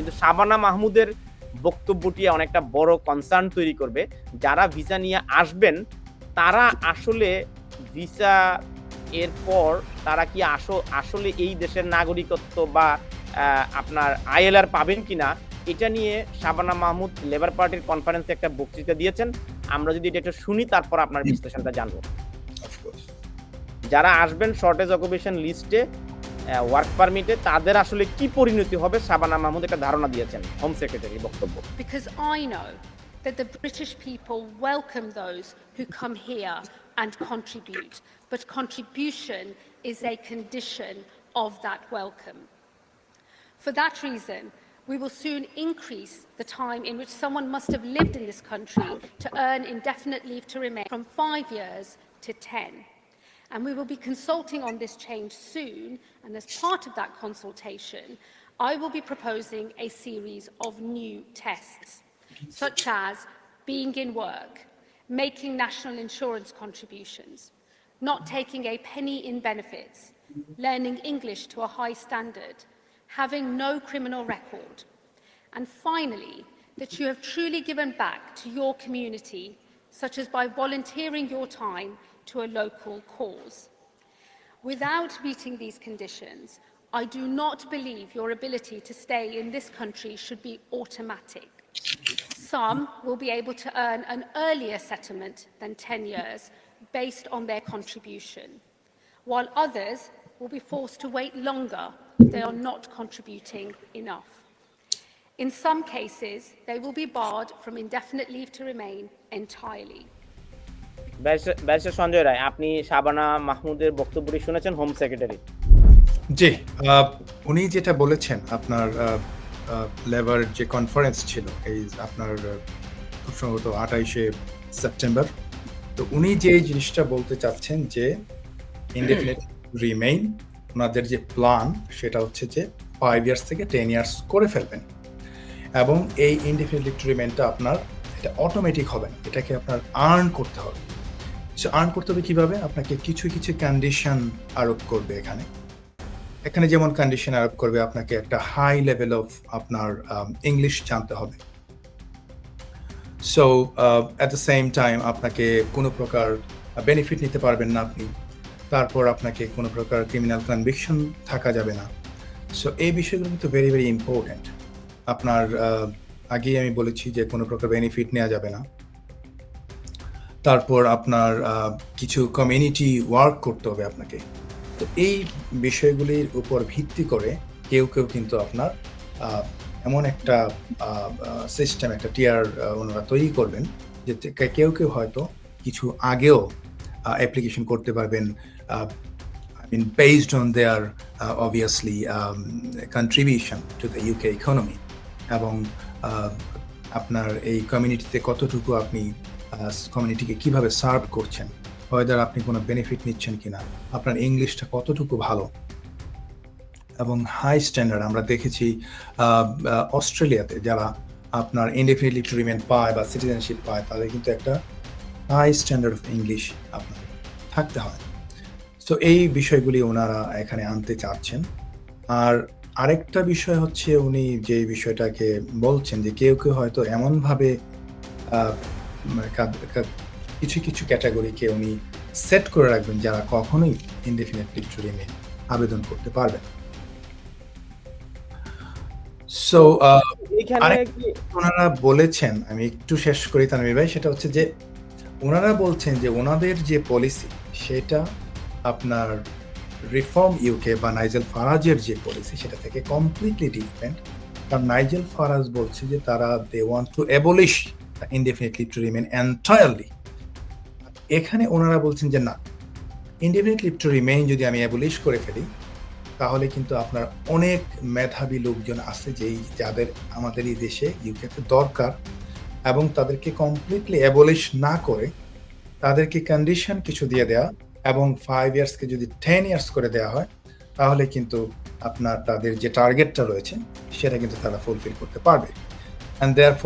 কিন্তু শাবানা মাহমুদের বক্তব্যটি অনেকটা বড় কনসার্ন তৈরি করবে। যারা ভিসা নিয়ে আসবেন তারা আসলে ভিসা এর পর তারা কি আসো- আসলে এই দেশের নাগরিকত্ব বা আপনার আইএলআর পাবেন কিনা এটা নিয়ে শাবানা মাহমুদ লেবার পার্টির কনফারেন্সে একটা বক্তৃতা দিয়েছেন। আমরা যদি এটা একটু শুনি তারপর আপনার বিশ্লেষণটা জানব। যারা আসবেন শর্টেজ অকুপেশন লিস্টে ওয়ার্ক পারমিটে তাদের আসলে কি পরিণতি হবে শাবানা মাহমুদ একটা ধারণা দিয়েছেন হোম সেক্রেটারি বক্তব্য because I know that the British people welcome those who come here and contribute, but contribution is a condition of that welcome. For that reason, we will soon increase the time in which someone must have lived in this country to earn indefinite leave to remain from five years to 10. And we will be consulting on this change soon, and as part of that consultation, I will be proposing a series of new tests, such as being in work, making national insurance contributions, not taking a penny in benefits, learning English to a high standard, having no criminal record, and finally, that you have truly given back to your community, such as by volunteering your time to a local cause. Without meeting these conditions, I do not believe your ability to stay in this country should be automatic. Some will be able to earn an earlier settlement than 10 years based on their contribution, while others will be forced to wait longer if they are not contributing enough. In some cases, they will be barred from indefinite leave to remain entirely. Barrister Sanjay Roy, আপনি শাবানা মাহমুদের বক্তব্যটি শুনেছেন, home secretary? জি উনি যেটা বলেছেন, আপনার labour যে conference ছিল, এই আপনার খুব সম্ভবত আঠাইশে সেপ্টেম্বর, তো উনি যে জিনিসটা বলতে চাচ্ছেন যে ইনডেফিনিট রিমেইন ওনাদের যে প্ল্যান সেটা হচ্ছে যে ফাইভ ইয়ার্স থেকে টেন ইয়ার্স করে ফেলবেন। এবং এই ইনডেফিনিট রিমেইনটা আপনার, এটা অটোমেটিক হবে এটাকে আপনার আর্ন করতে হবে। সে আর্ন করতে হবে কীভাবে? আপনাকে কিছু কিছু কন্ডিশন আরোপ করবে এখানে। এখানে যেমন কন্ডিশন আরোপ করবে, আপনাকে একটা হাই লেভেল অফ আপনার ইংলিশ জানতে হবে। So at the same time আপনাকে কোনো প্রকার বেনিফিট নিতে পারবেন না আপনি। তারপর আপনাকে কোনো প্রকার ক্রিমিনাল কনভিকশন থাকা যাবে না। সো এই বিষয়গুলো কিন্তু ভেরি ভেরি ইম্পর্ট্যান্ট আপনার আগেই আমি বলেছি যে কোনো প্রকার বেনিফিট নেওয়া যাবে না। তারপর আপনার কিছু কমিউনিটি ওয়ার্ক করতে হবে আপনাকে। তো এই বিষয়গুলির উপর ভিত্তি করে কেউ কেউ কিন্তু আপনার এমন একটা সিস্টেম একটা টিয়ার ওনারা তৈরি করবেন যে কেউ কেউ হয়তো কিছু আগেও অ্যাপ্লিকেশন করতে পারবেন I mean based on their obviously contribution to the UK economy এবং আপনার এই কমিউনিটিতে কতটুকু আপনি কমিউনিটিকে কীভাবে সার্ভ করছেন ওয়েদার আপনি কোনো বেনিফিট নিচ্ছেন কিনা, আপনার ইংলিশটা কতটুকু ভালো, এবং হাই স্ট্যান্ডার্ড আমরা দেখেছি অস্ট্রেলিয়াতে যারা আপনার ইনডেফিনিটলি ট্রিটমেন্ট পায় বা সিটিজেনশিপ পায়, তাদের কিন্তু একটা হাই স্ট্যান্ডার্ড অফ ইংলিশ আপনার থাকতে হয়। তো এই বিষয়গুলি ওনারা এখানে আনতে চাচ্ছেন। আর আরেকটা বিষয় হচ্ছে উনি যে বিষয়টাকে বলছেন যে কেউ কেউ হয়তো এমনভাবে মানে কা- কা- কিছু কিছু ক্যাটাগরিকে উনি সেট করে রাখবেন যারা কখনোই ইনডেফিনেটলি টু রিমেইন আবেদন করতে পারবে সো ওনারা বলেছেন আমি একটু শেষ করি তানভীর ভাই সেটা হচ্ছে যে ওনারা বলছেন যে ওনাদের যে পলিসি সেটা আপনার রিফর্ম ইউকে বা নাইজেল ফারাজের যে পলিসি সেটা থেকে কমপ্লিটলি ডিফারেন্ট কারণ নাইজেল ফারাজ বলছে যে তারা they want to abolish indefinitely to remain entirely এখানে ওনারা বলছেন যে না ইনডেফিনেটলি টু রিমেইন যদি আমি অ্যাবলিশ করে ফেলি, তাহলে কিন্তু আপনার অনেক মেধাবী লোকজন আছে যেই, যাদের আমাদের এই দেশে ইউকেতে দরকার এবং তাদেরকে কমপ্লিটলি অ্যাবলিশ না করে তাদেরকে কন্ডিশন কিছু দিয়ে দেওয়া এবং ফাইভ ইয়ার্সকে যদি টেন ইয়ার্স করে দেওয়া হয়, তাহলে কিন্তু আপনার তাদের যে টার্গেটটা রয়েছে, সেটা কিন্তু তারা ফুলফিল করতে পারবে। অ্যান্ড দেয়ার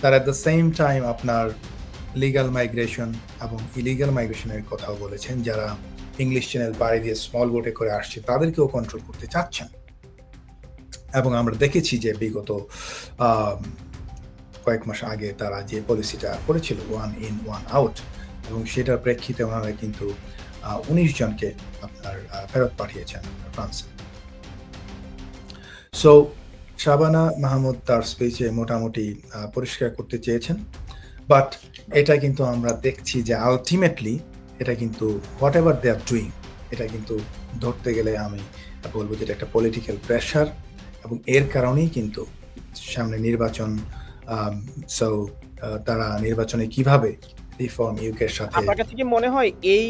তার অ্যাট দ্য সেম টাইম আপনার লিগাল মাইগ্রেশন এবং ইলিগাল মাইগ্রেশনের কথাও বলেছেন, যারা ইংলিশ চ্যানেল পাড়ি দিয়ে স্মল বোটে করে আসছে, তাদেরকেও কন্ট্রোল করতে চাচ্ছেন। এবং আমরা দেখেছি যে বিগত কয়েক মাস আগে তারা যে পলিসিটা করেছিল ওয়ান ইন ওয়ান আউট এবং সেটার প্রেক্ষিতে ওনারা কিন্তু উনিশ জনকে আপনার ফেরত পাঠিয়েছেন, ফ্রান্সে। সো শাবানা মাহমুদ তার স্পিচে মোটামুটি পরিষ্কার করতে চেয়েছেন। বাট এটা কিন্তু আমরা দেখছি যে আলটিমেটলি এটা কিন্তু whatever they are doing এটা কিন্তু ধরতে গেলে আমি বলব যে এটা একটা পলিটিক্যাল প্রেশার এবং এর কারণেই কিন্তু সামনে নির্বাচন সো তারা নির্বাচনে কীভাবে রিফর্ম ইউকের সাথে আপনার কাছে কি মনে হয় এই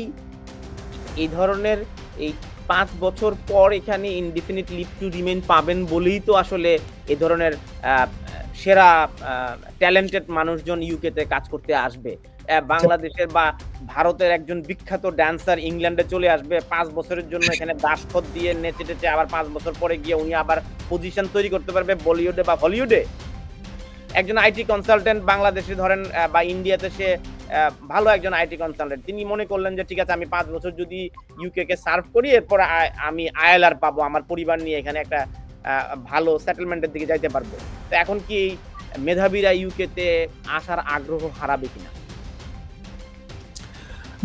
এই ধরনের এই পাঁচ বছর পর এখানে ইনডিফিনিট লিভ টু রিমেন পাবেন বলেই তো আসলে এ ধরনের সেরা ট্যালেন্টেড মানুষজন ইউকেতে কাজ করতে আসবে। বাংলাদেশের বা ভারতের একজন বিখ্যাত ড্যান্সার ইংল্যান্ডে চলে আসবে। পাঁচ বছরের জন্য এখানে দাসখত দিয়ে নেচে টেচে আবার পাঁচ বছর পরে গিয়ে উনি আবার পজিশন তৈরি করতে পারবে বলিউডে বা হলিউডে একজন আইটি কনসালটেন্ট বাংলাদেশে ধরেন বা ইন্ডিয়াতে সে ভালো একজন আইটি কনসালটেন্ট তিনি মনে করলেন যে, ঠিক আছে, আমি পাঁচ বছর যদি ইউকে কে সার্ভ করি, এরপর আমি আইএলআর পাবো, আমার পরিবার নিয়ে এখানে একটা ভালো সেটেলমেন্টের দিকে যাইতে পারব। তো এখন কি মেধাবীরা ইউকেতে আসার আগ্রহ হারাবে কিনা?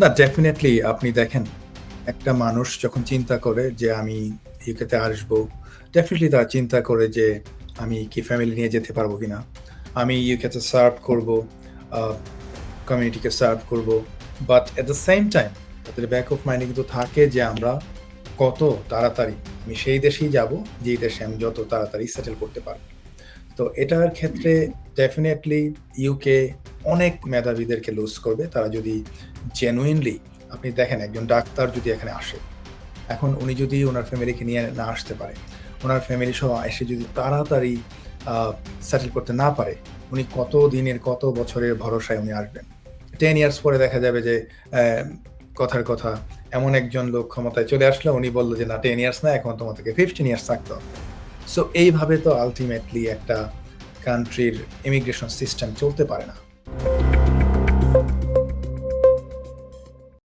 না ডেফিনেটলি আপনি দেখেন, একটা মানুষ যখন চিন্তা করে যে, আমি ইউকেতে আসব ডেফিনেটলি তারা চিন্তা করে যে, আমি কি ফ্যামিলি নিয়ে যেতে পারব কিনা? আমি ইউকেতে সার্ভ করব। কমিউনিটিকে সার্ভ করব। But at the same time তাদের ব্যাক অফ মাইন্ডে কিন্তু থাকে যে আমরা কত তাড়াতাড়ি, আমি সেই দেশেই যাব, যেই দেশে আমি যত তাড়াতাড়ি সেটেল করতে পারব। তো এটার ক্ষেত্রে ডেফিনেটলি ইউকে অনেক মেধাবীদেরকে লুজ করবে। তারা যদি জেনুইনলি আপনি দেখেন একজন ডাক্তার যদি এখানে আসে, এখন উনি যদি ওনার ফ্যামিলিকে নিয়ে না আসতে পারে, ওনার ফ্যামিলি সহ এসে যদি তাড়াতাড়ি সেটেল করতে না পারে, উনি কত দিনের, কত বছরের ভরসায় উনি আসবেন? টেন ইয়ার্স পরে দেখা যাবে যে কথার কথা, এমন একজন লোক ক্ষমতায় চলে আসলো, উনি বলল যে, না টেন ইয়ার্স না, এখন তোমাদেরকে ফিফটিন ইয়ার্স থাকতো সো এইভাবে তো আলটিমেটলি একটা কান্ট্রির ইমিগ্রেশন সিস্টেম চলতে পারে না।